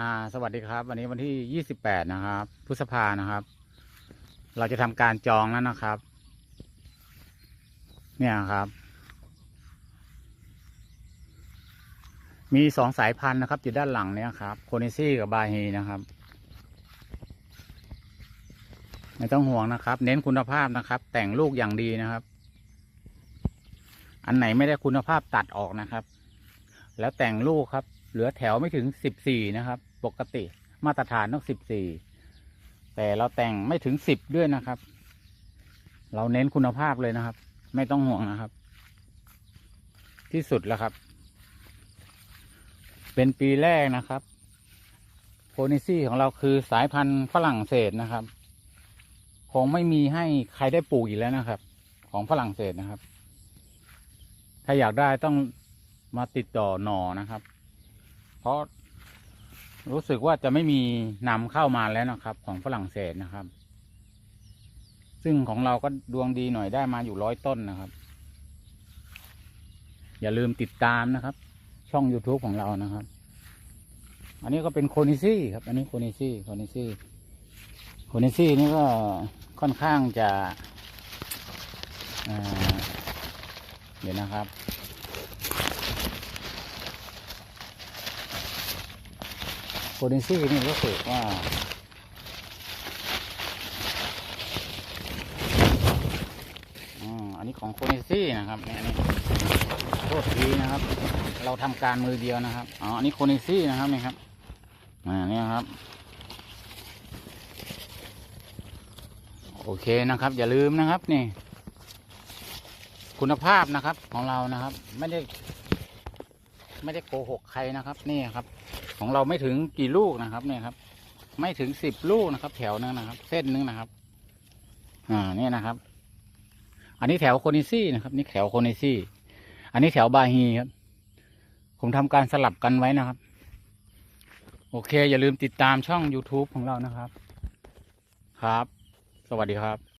อ่าสวัสดีครับ วันนี้วันที่ยี่สิบแปดนะครับพฤษภานะครับ เราจะทำการจองแล้วนะครับ เนี่ยครับ มีสองสายพันธุ์นะครับ อยู่ด้านหลังเนี่ยครับโคเนซี่กับบาฮีนะครับ ไม่ต้องห่วงนะครับ เน้นคุณภาพนะครับ แต่งลูกอย่างดีนะครับ อันไหนไม่ได้คุณภาพตัดออกนะครับ แล้วแต่งลูกครับ เหลือแถวไม่ถึงสิบสี่นะครับ ปกติมาตรฐานต้องสิบสี่แต่เราแต่งไม่ถึงสิบด้วยนะครับ เราเน้นคุณภาพเลยนะครับ ไม่ต้องห่วงนะครับ ที่สุดแล้วครับ เป็นปีแรกนะครับโพนิซี่ของเราคือสายพันธุ์ฝรั่งเศสนะครับ คงไม่มีให้ใครได้ปลูกอีกแล้วนะครับ ของฝรั่งเศสนะครับ ถ้าอยากได้ต้องมาติดต่อหนอนะครับ เพราะ รู้สึกว่าจะไม่มีนำเข้ามาแล้วนะครับ ของฝรั่งเศสนะครับ ซึ่งของเราก็ดวงดีหน่อยได้มาอยู่ร้อยต้นนะครับ อย่าลืมติดตามนะครับ ช่อง youtube ของเรานะครับ อันนี้ก็เป็นโคนิซี่ครับ อันนี้โคนิซี่โคนิซี่โคนิซี่นี่ก็ค่อนข้างจะเดี๋ยวนะครับ โคนิซี่นี่รู้สึกว่าอันนี้ของโคนิซี่นะครับเนี่ยนี่โทษทีนะครับ เราทำการมือเดียวนะครับอ๋ออันนี้โคนิซี่นะครับนี่ครับอ่าเนี่ยครับ โอเคนะครับ อย่าลืมนะครับนี่ คุณภาพนะครับของเรานะครับ ไม่ได้ ไม่ได้โกหกใครนะครับนี่ครับ ของเราไม่ถึงกี่ลูกนะครับ เนี่ยครับ ไม่ถึงสิบลูกนะครับ แถวนึงนะครับ เส้นนึงนะครับ อ่าเนี่ยนะครับ อันนี้แถวโคนิซี่นะครับ นี่แถวโคนิซี่ อันนี้แถวบาฮีครับ ผมทำการสลับกันไว้นะครับ โอเค อย่าลืมติดตามช่อง YouTube ของเรานะครับ ครับ สวัสดีครับ